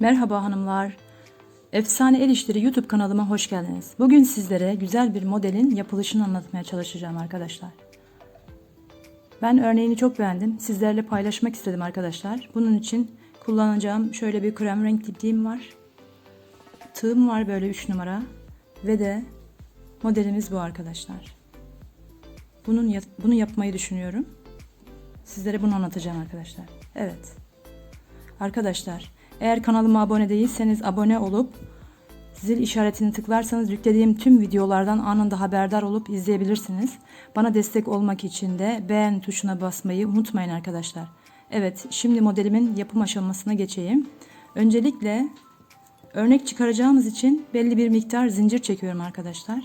Merhaba hanımlar. Efsane El İşleri YouTube kanalıma hoş geldiniz. Bugün sizlere güzel bir modelin yapılışını anlatmaya çalışacağım arkadaşlar. Ben örneğini çok beğendim. Sizlerle paylaşmak istedim arkadaşlar. Bunun için kullanacağım şöyle bir krem renk ipliğim var. Tığım var böyle 3 numara. Ve de modelimiz bu arkadaşlar. Bunun bunu yapmayı düşünüyorum. Sizlere bunu anlatacağım arkadaşlar. Evet. Arkadaşlar eğer kanalıma abone değilseniz abone olup zil işaretini tıklarsanız yüklediğim tüm videolardan anında haberdar olup izleyebilirsiniz. Bana destek olmak için de beğen tuşuna basmayı unutmayın arkadaşlar. Evet şimdi modelimin yapım aşamasına geçeyim. Öncelikle örnek çıkaracağımız için belli bir miktar zincir çekiyorum arkadaşlar.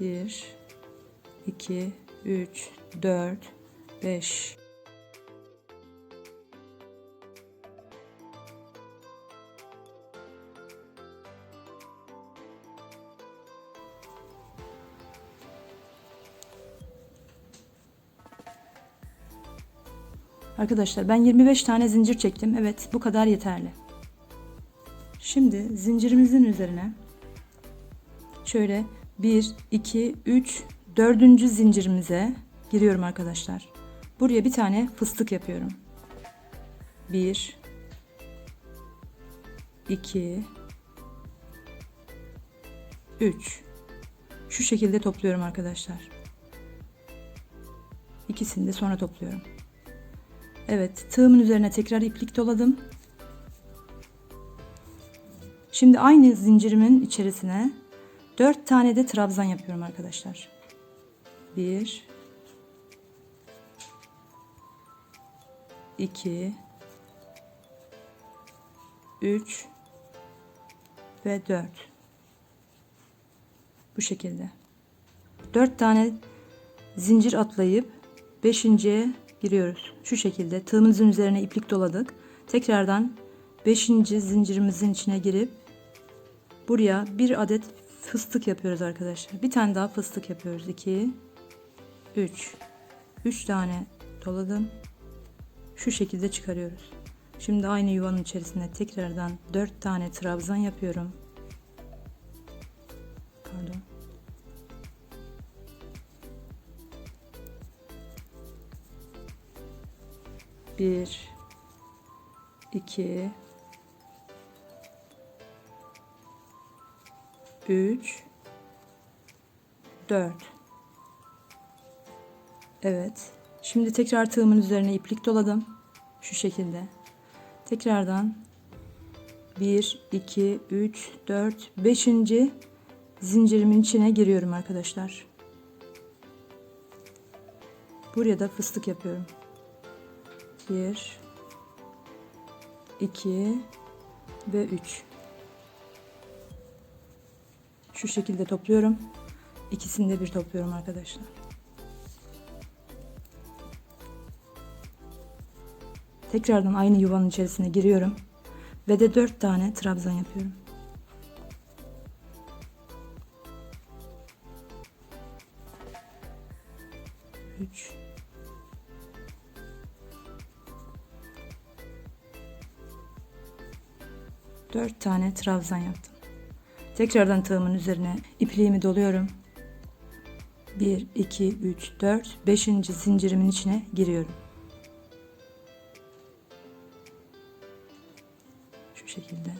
1 2 3 4 5 Arkadaşlar ben 25 tane zincir çektim. Evet bu kadar yeterli. Şimdi zincirimizin üzerine şöyle 1, 2, 3, 4. zincirimize giriyorum arkadaşlar. Buraya bir tane fıstık yapıyorum. 1 2 3 Şu şekilde topluyorum arkadaşlar. İkisini de sonra topluyorum. Evet, tığımın üzerine tekrar iplik doladım. Şimdi aynı zincirimin içerisine 4 tane de trabzan yapıyorum arkadaşlar. 1 2 3 ve 4 bu şekilde 4 tane zincir atlayıp 5.ye giriyoruz şu şekilde tığımızın üzerine iplik doladık tekrardan 5. zincirimizin içine girip buraya bir adet fıstık yapıyoruz arkadaşlar bir tane daha fıstık yapıyoruz 2 3 3 tane doladım şu şekilde çıkarıyoruz. Şimdi aynı yuvanın içerisine tekrardan 4 tane trabzan yapıyorum. 1 2 3 4 Evet. Şimdi tekrar tığımın üzerine iplik doladım. Şu şekilde. Tekrardan 1 2 3 4 5. zincirimin içine giriyorum arkadaşlar. Buraya da fıstık yapıyorum. 1, 2 ve 3. Şu şekilde topluyorum. İkisini de bir topluyorum arkadaşlar. Tekrardan aynı yuvanın içerisine giriyorum. Ve de 4 tane trabzan yapıyorum. Üç. Dört tane trabzan yaptım. Tekrardan tığımın üzerine ipliğimi doluyorum. 1, 2, 3, 4, 5. zincirimin içine giriyorum. Şu şekilde.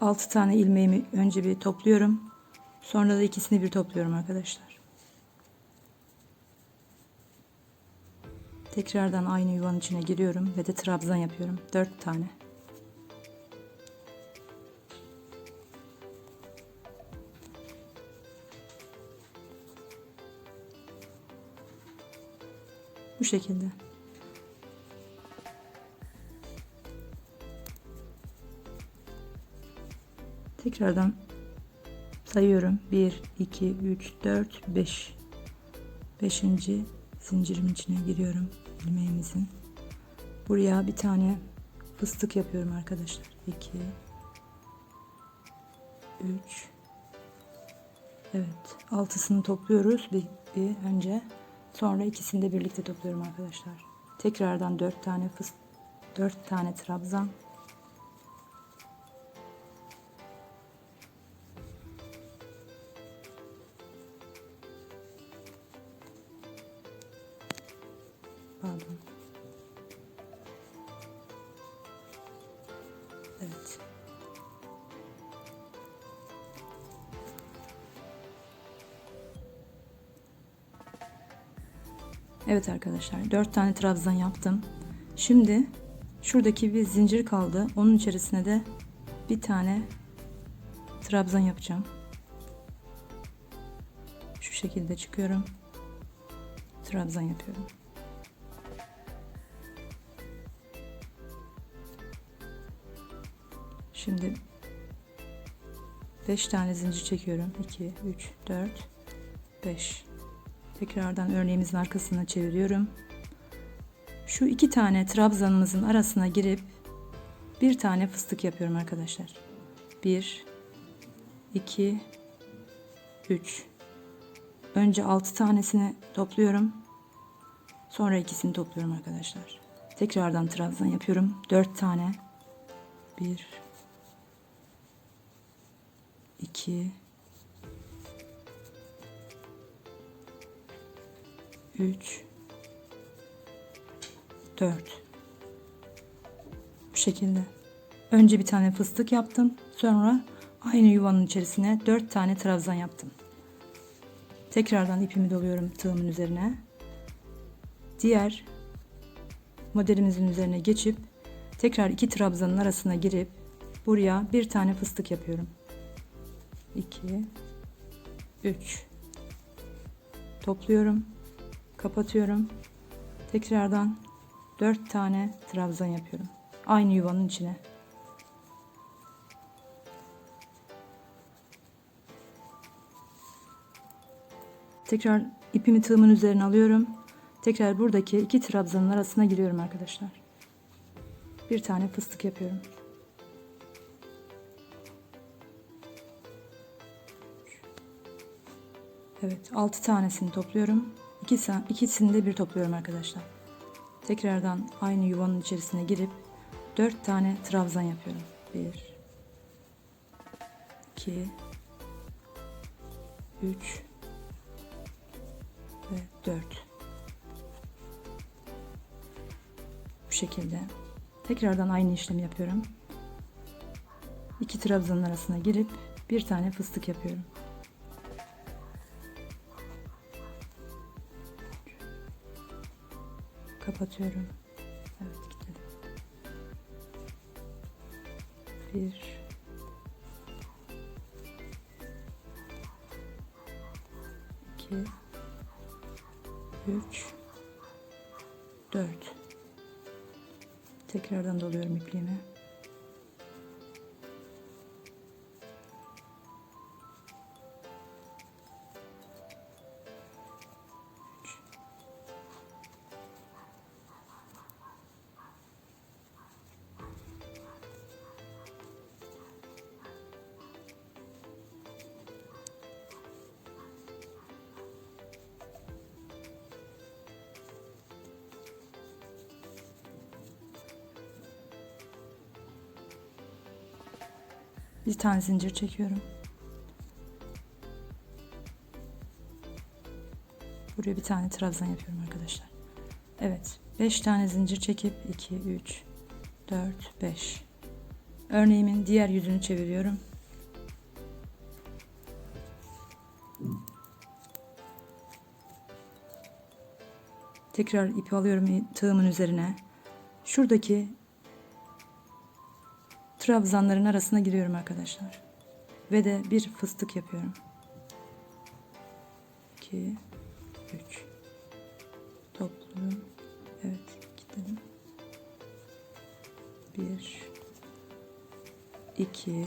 Altı tane ilmeğimi önce bir topluyorum. Sonra da ikisini bir topluyorum arkadaşlar. Tekrardan aynı yuvanın içine giriyorum ve de trabzan yapıyorum. Dört tane. Bu şekilde. Tekrardan sayıyorum. 1, 2, 3, 4, 5. 5. zincirimin içine giriyorum. İlmeğimizin. Buraya bir tane fıstık yapıyorum arkadaşlar. 2, 3, Evet, altısını topluyoruz bir, bir önce. Sonra ikisini de birlikte topluyorum arkadaşlar. Tekrardan dört tane fıs, dört tane trabzan. Evet arkadaşlar 4 tane trabzan yaptım. Şimdi şuradaki bir zincir kaldı. Onun içerisine de bir tane trabzan yapacağım. Şu şekilde çıkıyorum. Trabzan yapıyorum. Şimdi 5 tane zincir çekiyorum. 2 3 4 5 Tekrardan örneğimizin arkasına çeviriyorum. Şu iki tane trabzanımızın arasına girip bir tane fıstık yapıyorum arkadaşlar. 1 2 3 Önce 6 tanesini topluyorum. Sonra ikisini topluyorum arkadaşlar. Tekrardan trabzan yapıyorum. 4 tane. 1 2 3 4 Bu şekilde. Önce bir tane fıstık yaptım. Sonra aynı yuvanın içerisine 4 tane trabzan yaptım. Tekrardan ipimi doluyorum tığımın üzerine. Diğer modelimizin üzerine geçip tekrar iki trabzanın arasına girip buraya bir tane fıstık yapıyorum. 2 3 topluyorum kapatıyorum. Tekrardan 4 tane trabzan yapıyorum. Aynı yuvanın içine. Tekrar ipimi tığımın üzerine alıyorum. Tekrar buradaki iki trabzanın arasına giriyorum arkadaşlar. Bir tane fıstık yapıyorum. Evet 6 tanesini topluyorum. İkisi, ikisini de bir topluyorum arkadaşlar. Tekrardan aynı yuvanın içerisine girip 4 tane trabzan yapıyorum. 1 2 3 ve 4 Bu şekilde. Tekrardan aynı işlemi yapıyorum. İki trabzanın arasına girip bir tane fıstık yapıyorum. Kapatıyorum. Evet kilitledim. Bir. iki, Üç. Dört. Tekrardan doluyorum ipliğimi. Bir tane zincir çekiyorum. Buraya bir tane trabzan yapıyorum arkadaşlar. Evet. 5 tane zincir çekip 2, 3, 4, 5. Örneğimin diğer yüzünü çeviriyorum. Tekrar ipi alıyorum tığımın üzerine. Şuradaki trabzanların arasına giriyorum arkadaşlar. Ve de bir fıstık yapıyorum. 2 3 Topluyorum. Evet, kilitledim. 1 2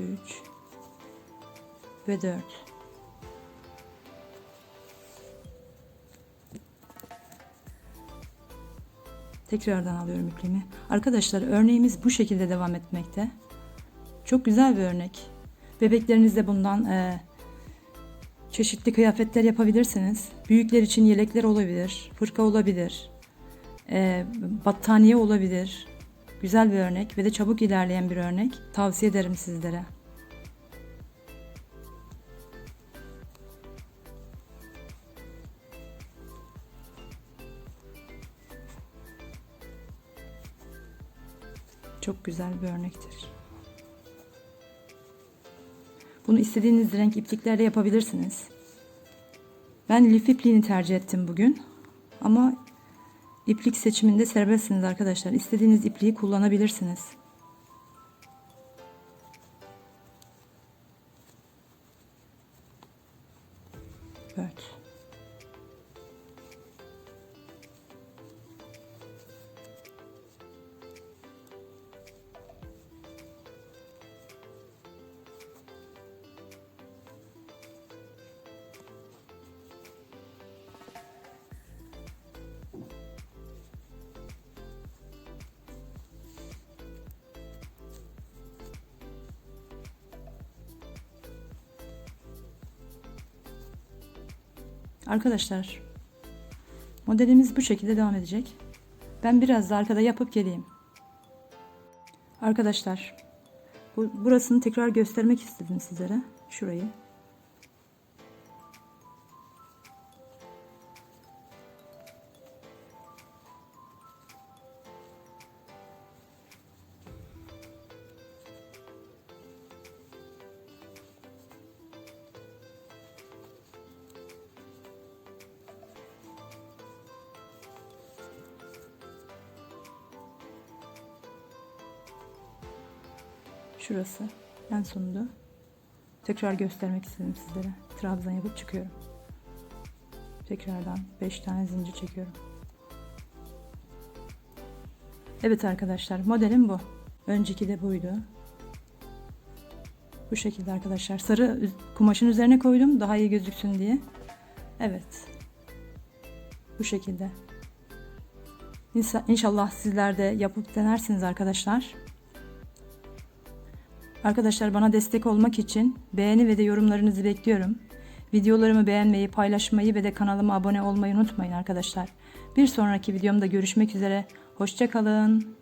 3 ve 4 Tekrardan alıyorum ipliğimi. Arkadaşlar örneğimiz bu şekilde devam etmekte. Çok güzel bir örnek. Bebeklerinizle bundan e, çeşitli kıyafetler yapabilirsiniz. Büyükler için yelekler olabilir, hırka olabilir, e, battaniye olabilir. Güzel bir örnek ve de çabuk ilerleyen bir örnek. Tavsiye ederim sizlere. Çok güzel bir örnektir. Bunu istediğiniz renk ipliklerle yapabilirsiniz. Ben lif ipliğini tercih ettim bugün. Ama iplik seçiminde serbestsiniz arkadaşlar. İstediğiniz ipliği kullanabilirsiniz. Evet. Arkadaşlar modelimiz bu şekilde devam edecek. Ben biraz da arkada yapıp geleyim. Arkadaşlar bu, burasını tekrar göstermek istedim sizlere. Şurayı. Şurası en sonunda. Tekrar göstermek istedim sizlere. Trabzan yapıp çıkıyorum. Tekrardan 5 tane zincir çekiyorum. Evet arkadaşlar modelim bu. Önceki de buydu. Bu şekilde arkadaşlar. Sarı kumaşın üzerine koydum daha iyi gözüksün diye. Evet. Bu şekilde. İnşa- İnşallah sizler de yapıp denersiniz arkadaşlar. Arkadaşlar bana destek olmak için beğeni ve de yorumlarınızı bekliyorum. Videolarımı beğenmeyi, paylaşmayı ve de kanalıma abone olmayı unutmayın arkadaşlar. Bir sonraki videomda görüşmek üzere. Hoşçakalın.